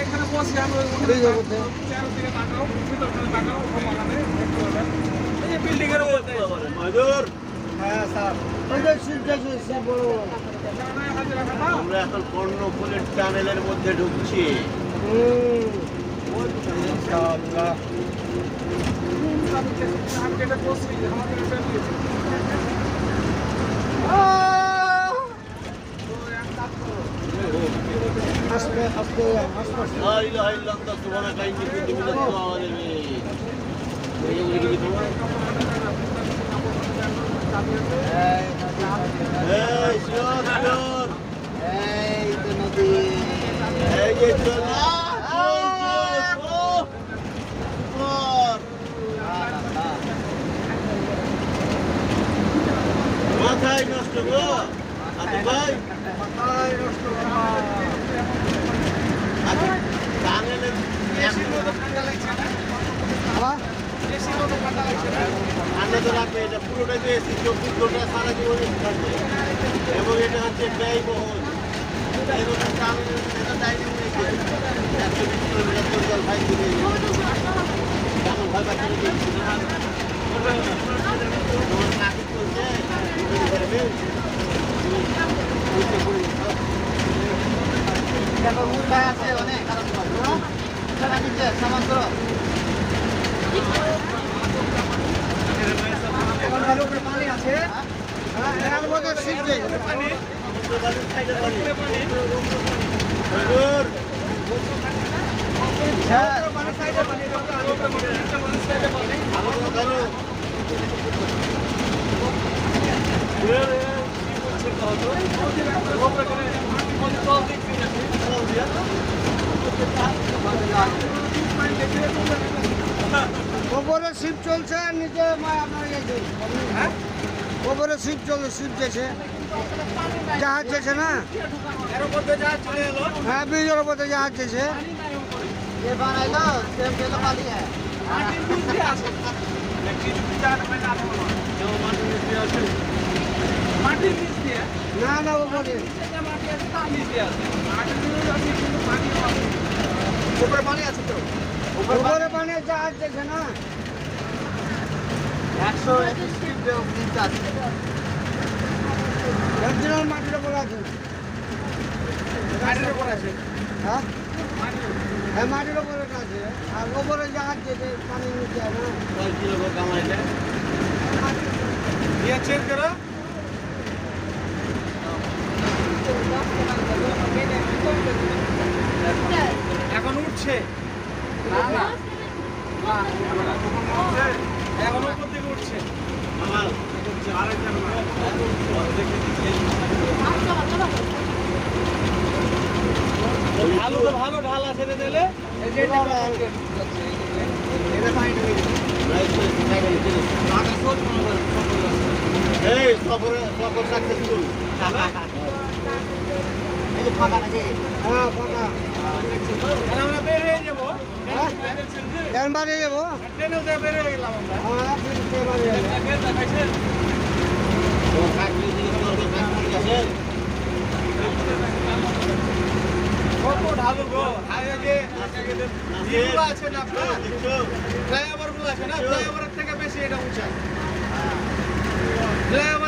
এখানে হ্যাঁ আমরা এখন কর্ণফুলের টানেলের মধ্যে ঢুকছি। হুম। মাথায় নষ্ট গো আচ্ছা টানেলের আবার ঠান্ডা তো রাখবে এটা পুরোটাই তো এসি চব্বিশ ঘণ্টা সারা জীবনে থাকবে এবং হচ্ছে দেখো উঠায় আছে অনেক খারাপ করো খেলা নিচে সামান করো পানি আছে হ্যাঁ এর ওপরে শিপ চলছে আর নিচে হ্যাঁ? ওপরে চলছে শিপ যেছে জাহাজ যেছে না? হ্যাঁ ব্রিজের ওপরে জাহাজ যেছে না না ওপরে মাটি আছে। উপরে পানি আছে তো? উপরে পানি জাহাজ দেখবে না। একশো একত্রিশ মাটির ওপর আছে। মাটির ওপর আছে? হ্যাঁ? হ্যাঁ মাটির ওপরে আছে। আর ওপরে জাহাজ যেতে পানির নিচে আছে কয় কিলো কামাইলে দিয়ে? চেক করো এখন উঠছে। না না এখন উপর দিকে উঠছে। ভালো তো ভালো ঢাল রে দিলে। এই সফরে সফর হ্যাঁ আছে না ফ্লাইওভারগুলো আছে না? ফ্লাইওভারের থেকে বেশি এটা উঁচা। ফ্লাইওভারে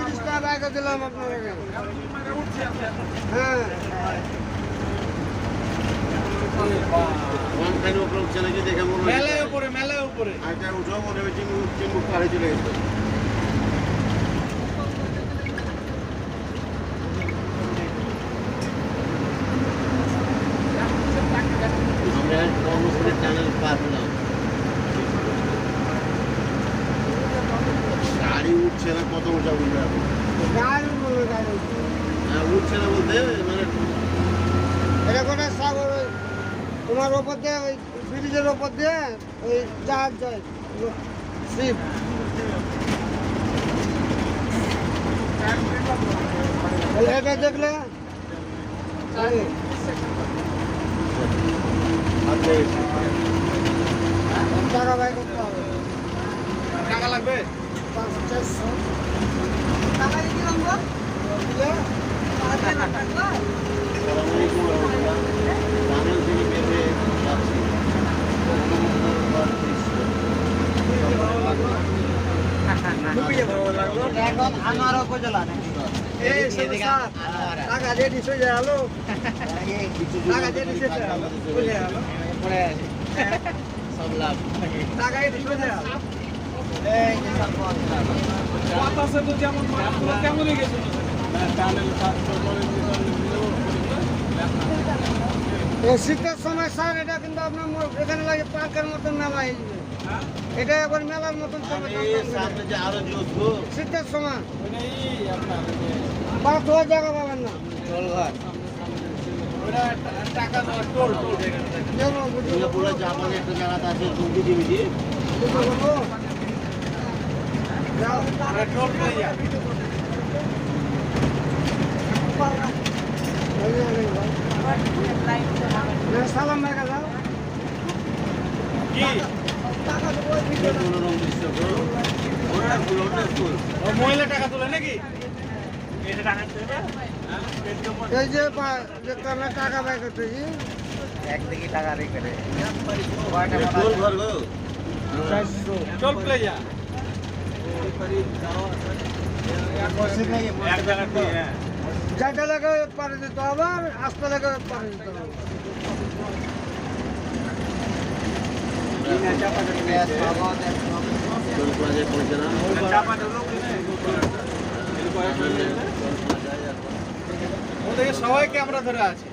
দিলাম আপনাকে হ্যাঁ। উপরে উঠছে নাকি দেখে মেলায় উপরে মেলায় উঠো মনে হয় পাড়ে চলে গেছে গাড়ি উঠছে না কত উঠা উঠবে উঠছে না বলতে মানে সাগর ওই তোমার ওপর দিয়ে ওই ব্রিজের ওপর দিয়ে ওই জাহাজ যায় শিপ। এটা দেখলে? টাকা ব্যয় করতে হবে। টাকা লাগবে? চারশো। হয়ে সব লাভ টাকা দিয়ে দিছো বাতাসে তো যেমন মাছগুলো তেমনই গেছে শীতের সময় স্যার এটা কিন্তু আপনার এখানে লাগে পার্কের মতন মেলা হয়ে যাবে। এটা একবার মেলার মতন শীতের সময়। হাজার জায়গা পাবেন না। টাকা ফুল ওটা ফুল ও মহিলা টাকা তোলে নাকি টাকা এই যে টাকা ব্যয় করতেছি টোল ঘর গো চারশো টোল প্লাজা এক জায়গা হ্যাঁ। লাগে পারে দিতে হবে আর আসতে লাগে পারে সবাই ক্যামেরা ধরে আছে।